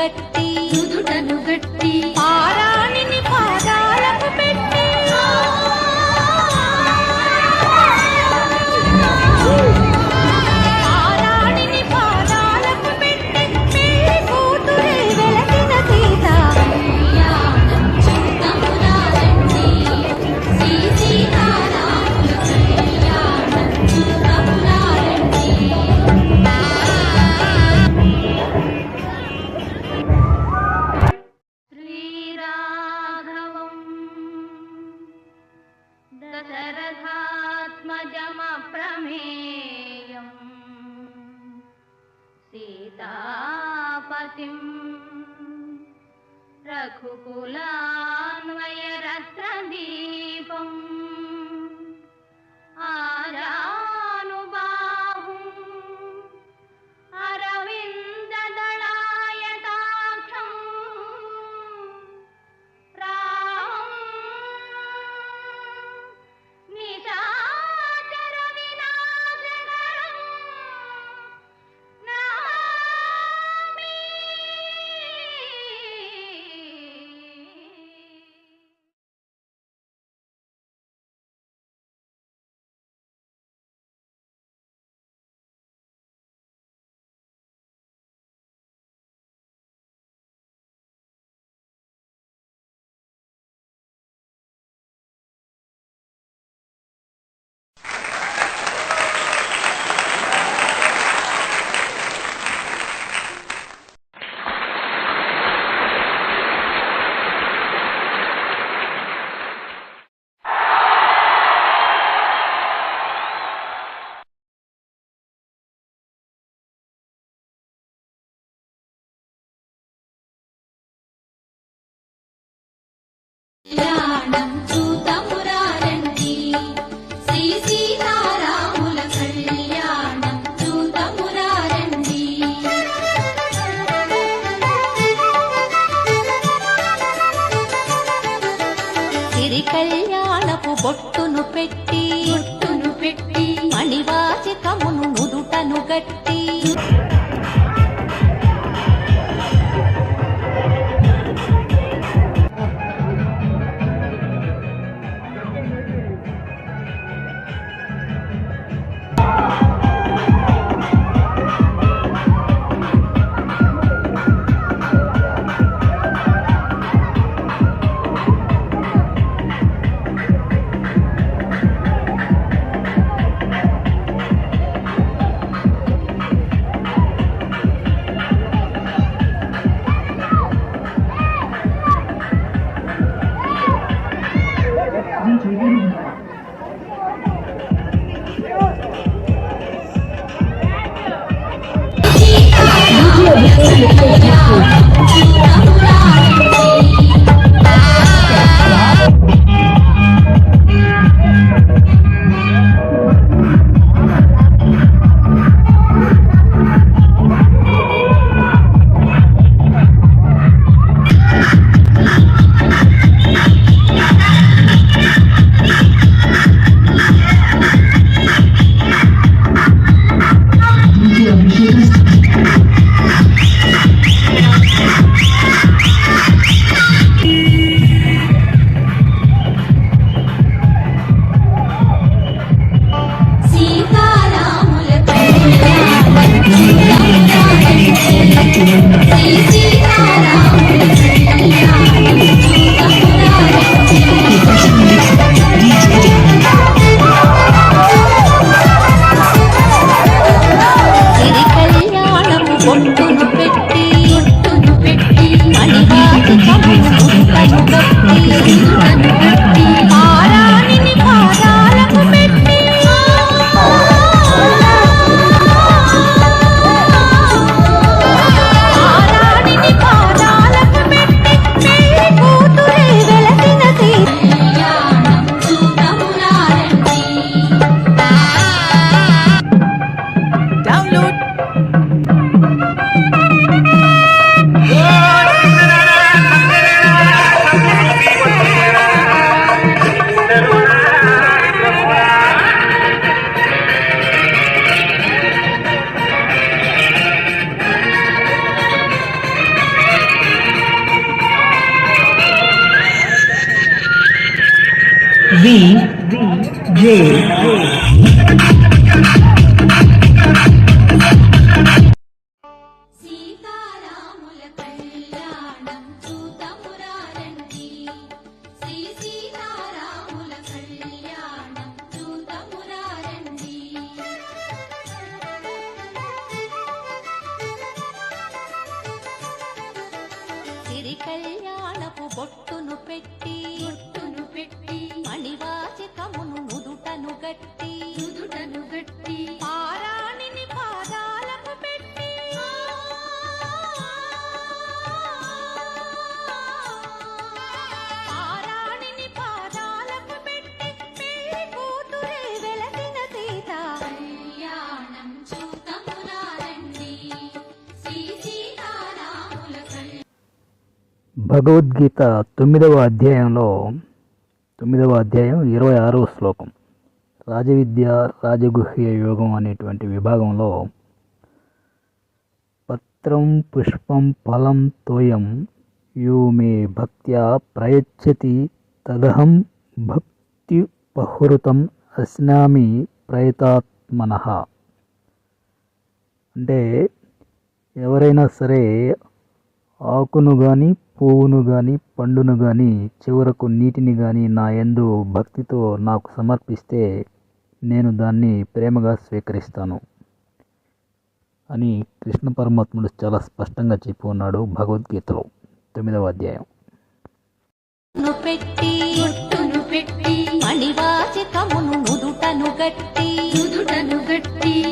నుదుటను सीतापतिम् रघुकुलान्वयरत्नदीपम् నుదుటను V J. Bhagavad Gita తొమ్మిదవ అధ్యాయంలో తొమ్మిదవ అధ్యాయం ఇరవై ఆరవ శ్లోకం రాజవిద్య రాజగుహ్య యోగం అనేటువంటి విభాగంలో పత్రం పుష్పం ఫలం తోయం యో మే భక్త్యా ప్రయచ్చతి తదహం భక్తి బహురుతం అస్నామి ప్రయతాత్మన. అంటే ఎవరైనా సరే ఆకును కానీ పువ్వును గాని పండును గాని చివరకు నీటిని గాని నా యందు భక్తితో నాకు సమర్పిస్తే నేను దాన్ని ప్రేమగా స్వీకరిస్తాను. అని కృష్ణ పరమాత్ముడు చాలా స్పష్టంగా చెప్పి ఉన్నాడు భగవద్గీతలో. తొమ్మిదవ అధ్యాయం. పెట్టి బొట్టును పెట్టి మణివాచికమును నుదుటను గట్టి నుదుటను గట్టి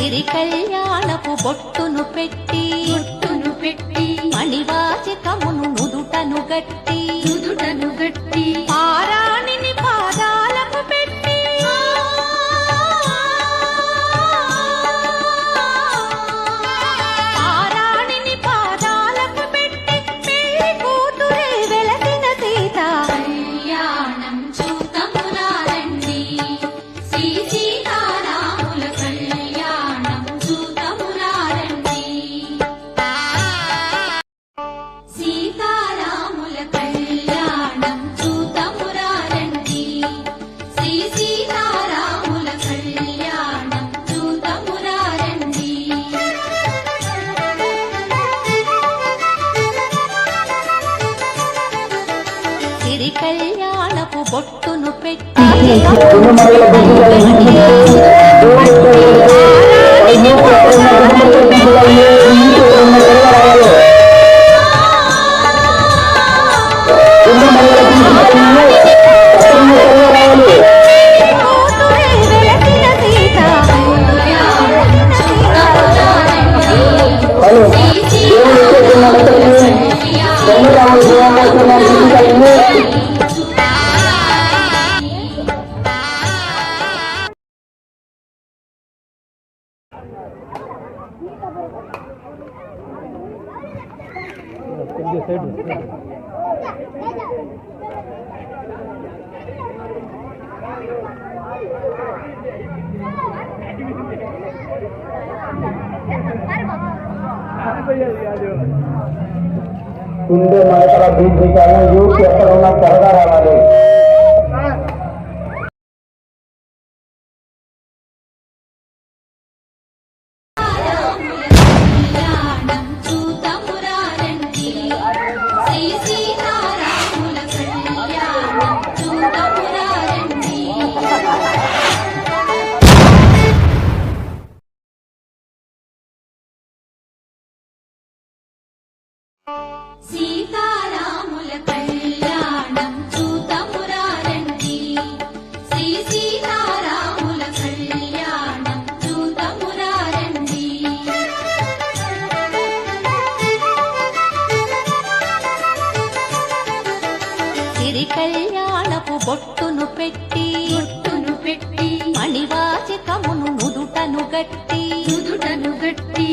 సిరి కళ్యాణపు బొట్టును పెట్టి బొట్టును పెట్టి మణివాచకమును నుదుటను గట్టి నుదుటను గట్టి పారాణి பொண்ணு மகளை பற்றி కళ్యాణపు బొట్టును పెట్టి బొట్టును పెట్టి మణివాచికమును నుదుటను గట్టి నుదుటను గట్టి